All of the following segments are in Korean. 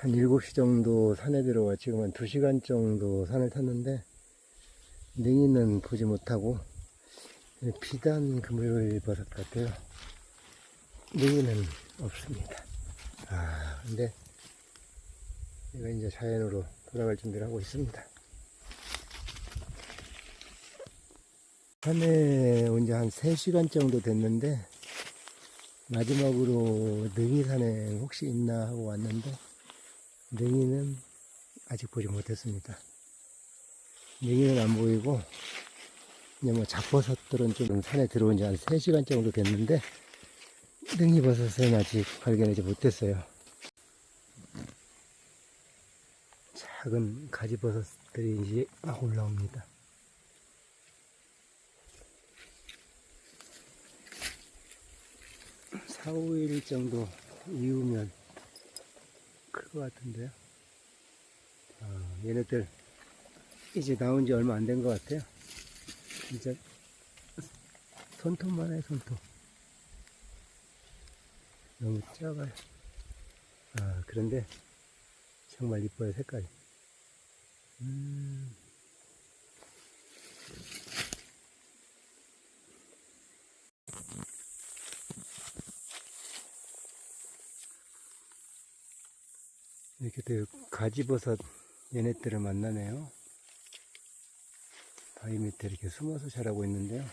한 7시 정도 산에 들어와 지금 한 2시간 정도 산을 탔는데 능이는 보지 못하고 비단 그물버섯 같아요. 능이는 없습니다. 아, 근데 제가 이제 자연으로 돌아갈 준비를 하고 있습니다. 산에 온 지 한 3시간 정도 됐는데 마지막으로 능이산에 혹시 있나 하고 왔는데 능이는 아직 보지 못했습니다. 능이는 안 보이고 이제 뭐 잡버섯들은 좀 산에 들어온 지 한 3시간 정도 됐는데 능이버섯은 아직 발견하지 못했어요. 작은 가지버섯들이 이제 막 올라옵니다. 사, 5일 정도 이후면 클것 같은데요. 아, 얘네들 이제 나온 지 얼마 안 된 것 같아요. 진짜 손톱만 해, 손톱. 너무 작아요. 아, 그런데 정말 이뻐요, 색깔이. 음. 이렇게 또 가지버섯 얘네들을 만나네요. 바위 밑에 이렇게 숨어서 자라고 있는데요.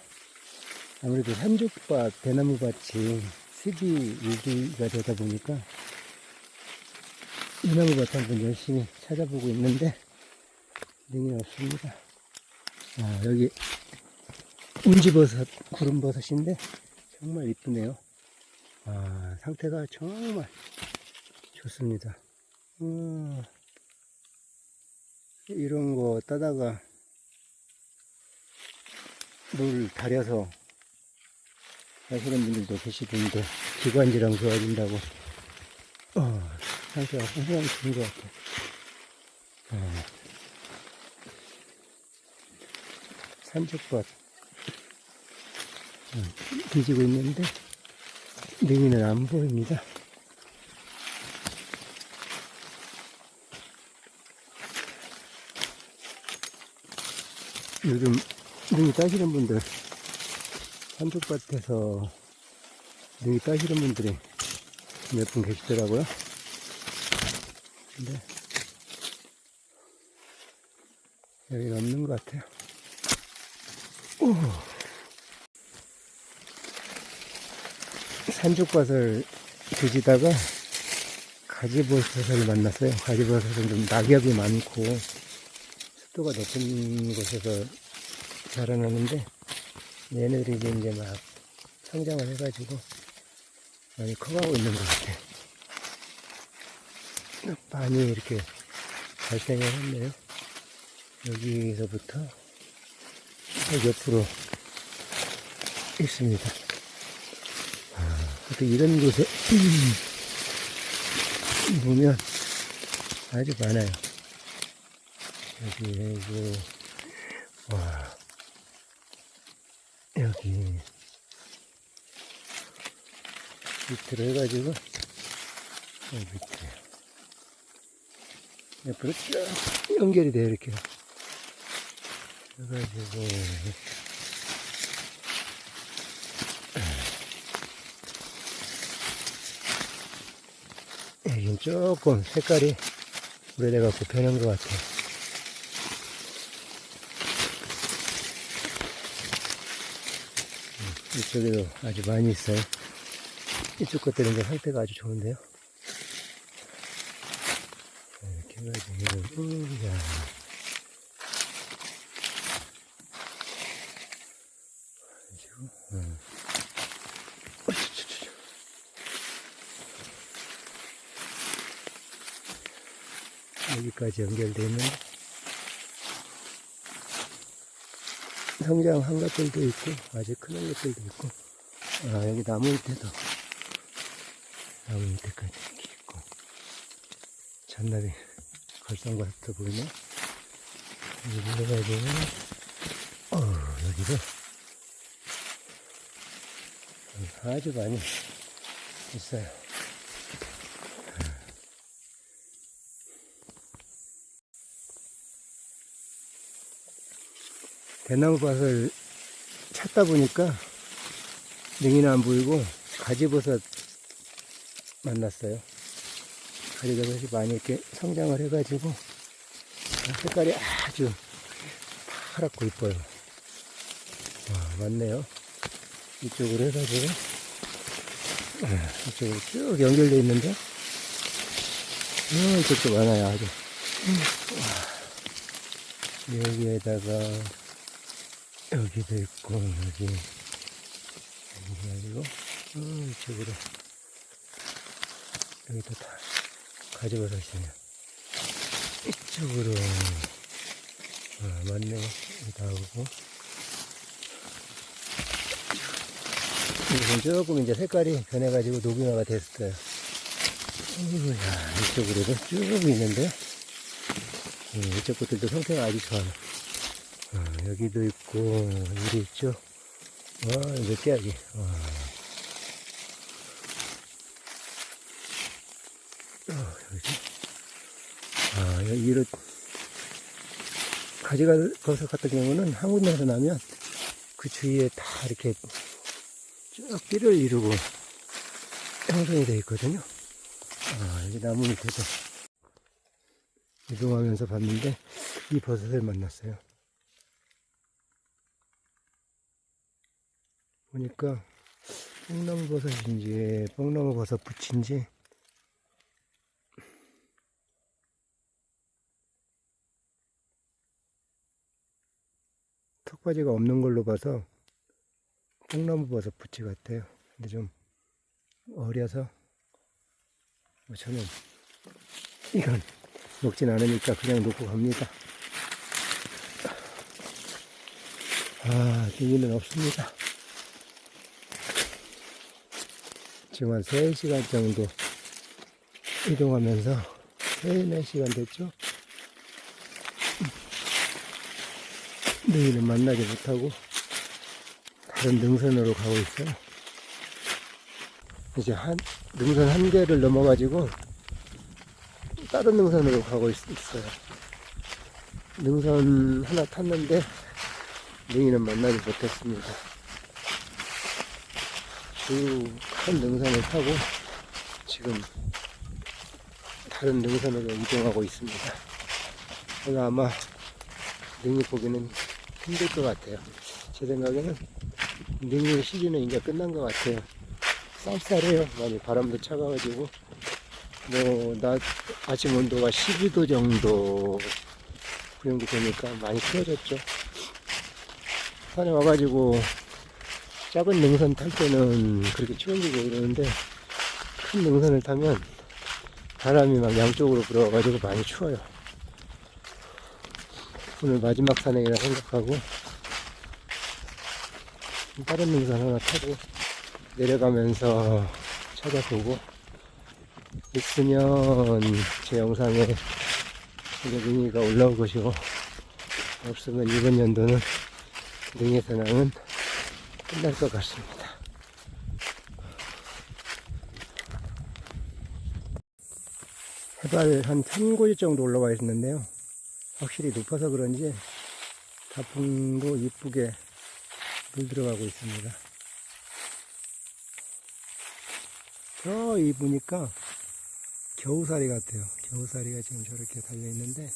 아무래도 산죽밭, 대나무밭이 습이 유기가 되다 보니까 대나무밭 한번 열심히 찾아보고 있는데 능이 없습니다. 아, 여기 운지버섯, 구름버섯인데 정말 이쁘네요. 아, 상태가 정말 좋습니다. 음, 이런 거 따다가 물 달여서 하시는 분들도 계시던데 기관지랑 좋아진다고 어, 상태가 상당히 좋은 것 같아요. 어, 산적밭 어, 뒤지고 있는데 능이는 안 보입니다. 요즘 능이 따시는 분들 산쪽밭에서 능이 따시는 분들이 몇 분 계시더라고요. 근데 여기는 없는 것 같아요. 오. 산쪽밭을 뒤지다가 가지버섯을 만났어요. 가지버섯은 좀 낙엽이 많고 습도가 높은 곳에서 자라나는데 얘네들이 이제, 막 성장을 해가지고 많이 커가고 있는 것 같아요. 많이 이렇게 발생을 했네요. 여기서부터 저 옆으로 있습니다. 아, 또 이런 곳에 보면 아주 많아요. 여기, 여기, 와, 여기, 밑으로 해가지고, 여기 밑에. 옆으로 쭉 연결이 돼요, 이렇게. 해가지고, 여긴 조금 색깔이 오래돼갖고 변한 것 같아요. 이쪽에도 아주 많이 있어요. 이쪽 것들은 이제 상태가 아주 좋은데요. 자, 이렇게 해가지고, 음, 야. 가지고, 음. 어쭈쭈쭈쭈. 여기까지 연결되어 있는데, 성장한 것들도 있고 아주 큰 것들도 있고. 아 여기 나무 밑에도. 나무 밑에까지 있고. 잔나비 걸상밭도 보이네. 여기 내려가지고 어 여기도. 아주 많이 있어요 대나무 밭을 찾다 보니까 능이는 안 보이고 가지버섯 만났어요. 가지버섯이 많이 이렇게 성장을 해가지고 색깔이 아주 파랗고 이뻐요. 와, 맞네요. 이쪽으로 해가지고 아, 이쪽으로 쭉 연결되어 있는데 어, 이쪽도 많아요 아주 와, 여기에다가 여기도 있고 여기. 여기 가지고 어, 이쪽으로. 여기도 다 가져버섯이네요. 이쪽으로. 아, 맞네요. 다 오고. 이건 조금 이제 색깔이 변해가지고 녹용화가 됐어요. 어이구야, 이쪽으로도 쭉 있는데, 음, 이쪽 것들도 상태가 아주 좋아요. 어, 여기도 있고, 여기 있죠. 와, 몇 개야지. 와. 어, 여기. 아, 여기 이런, 가지가 버섯 같은 경우는 한 군데서 나면 그 주위에 다 이렇게 쭉 띠를 이루고 형성이 되어 있거든요. 아, 여기 나무 밑에서 이동하면서 봤는데 이 버섯을 만났어요. 보니까 뽕나무 버섯인지 뽕나무 버섯 붙인지 턱받이가 없는 걸로 봐서 뽕나무 버섯 부치 같아요. 근데 좀 어려서 뭐 저는 이건 먹진 않으니까 그냥 놓고 갑니다. 아, 등이는 없습니다. 지금 한 3시간 정도 이동하면서 3, 4시간 됐죠? 등이는 만나지 못하고 다른 능선으로 가고 있어요. 이제 한, 능선 한 개를 넘어가지고 다른 능선으로 가고 있, 어요 능선 하나 탔는데 능이는 만나지 못했습니다. 쭉큰 능선을 타고 지금 다른 능선으로 이동하고 있습니다. 오늘 아마 능이 보기는 힘들 것 같아요. 제 생각에는 능력 시즌은 이제 끝난 것 같아요. 쌀쌀해요. 많이 바람도 차가가지고 뭐 낮 아침 온도가 12도 정도 그 정도 되니까 많이 추워졌죠. 산에 와가지고 작은 능선 탈 때는 그렇게 추워지고 이러는데 큰 능선을 타면 바람이 막 양쪽으로 불어가지고 많이 추워요. 오늘 마지막 산행이라 생각하고 다른 능선 하나 타고 내려가면서 찾아보고 있으면 제 영상에 이제 능이가 올라올 것이고 없으면 이번 연도는 능이 산항은 끝날 것 같습니다. 해발 한 1000고지 정도 올라와 있는데요. 확실히 높아서 그런지 다풍도 이쁘게 물 들어가고 있습니다. 저이 보니까 겨우살이 같아요. 겨우살이가 지금 저렇게 달려 있는데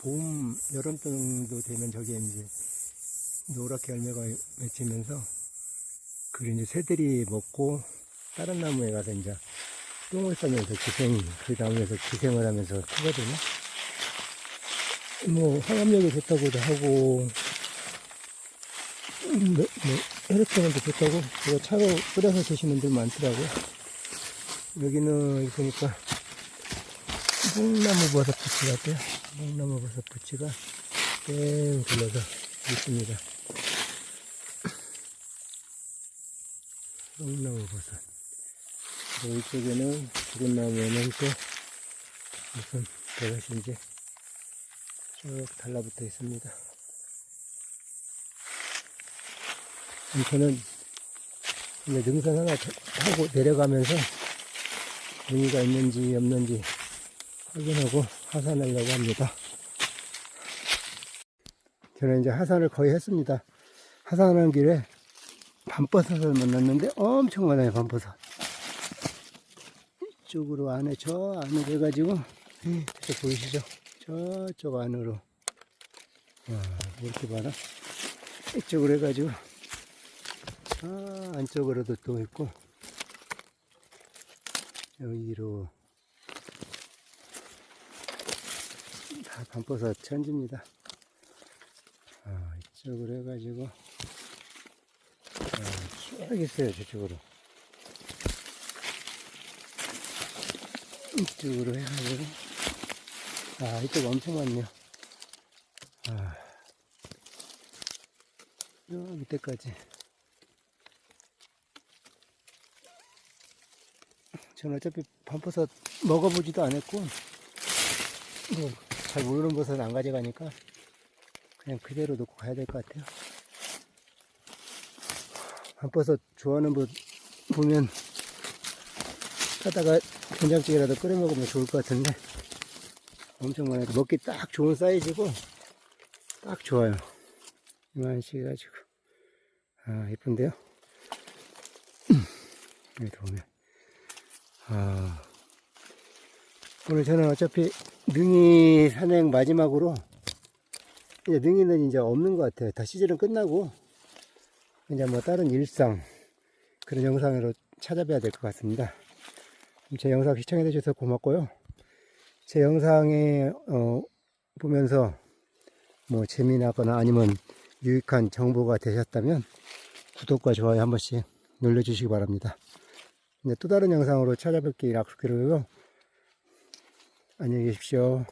봄 여름 정도 되면 저게 이제 노랗게 열매가 맺히면서 그 이제 새들이 먹고 다른 나무에 가서 이제 똥을 싸면서 기생 그 나무에서 기생을 하면서 크거든요. 뭐 화합력이 좋다고도 하고 음, 뭐, 뭐 혈액성도 좋다고 이거 차로 끓여서 드시는 분들 많더라고요. 여기는 보니까 뽕나무 버섯 부치 같아요. 뽕나무 버섯 부치가 뺑 둘러서 있습니다. 뽕나무 버섯. 이쪽에는 죽은 나무에는 또 무슨 버섯인지 쭉 달라붙어 있습니다. 저는 이제 능선 하나 타고 내려가면서 무늬가 있는지 없는지 확인하고 하산하려고 합니다. 저는 이제 하산을 거의 했습니다. 하산하는 길에 밤버섯을 만났는데 엄청 많아요, 밤버섯. 이쪽으로 안에, 저 안으로 해가지고, 저 보이시죠? 저쪽 안으로. 와, 뭐 이렇게 많아? 이쪽으로 해가지고, 아, 안쪽으로도 또 있고, 여기로, 다 밤버섯 천지입니다. 아, 이쪽으로 해가지고, 아, 쭉 있어요, 저쪽으로. 이쪽으로 해가지고, 아, 이쪽 엄청 많네요. 아, 저 밑에까지. 저는 어차피 밤버섯 먹어보지도 않았고, 뭐, 잘 모르는 버섯은 안 가져가니까, 그냥 그대로 놓고 가야 될 것 같아요. 밤버섯 좋아하는 분 보면, 하다가 된장찌개라도 끓여 먹으면 좋을 것 같은데, 엄청 많아요. 먹기 딱 좋은 사이즈고, 딱 좋아요. 이만씩 해가지고. 아, 예쁜데요? 여기 보면. 아, 오늘 저는 어차피 능이 산행 마지막으로, 이제 능이는 이제 없는 것 같아요. 다 시즌은 끝나고, 이제 뭐 다른 일상, 그런 영상으로 찾아봐야 될 것 같습니다. 제 영상 시청해 주셔서 고맙고요. 제 영상에, 어, 보면서 뭐 재미나거나 아니면 유익한 정보가 되셨다면 구독과 좋아요 한 번씩 눌러주시기 바랍니다. 또 다른 영상으로 찾아뵐게 약속드려요. 안녕히 계십시오.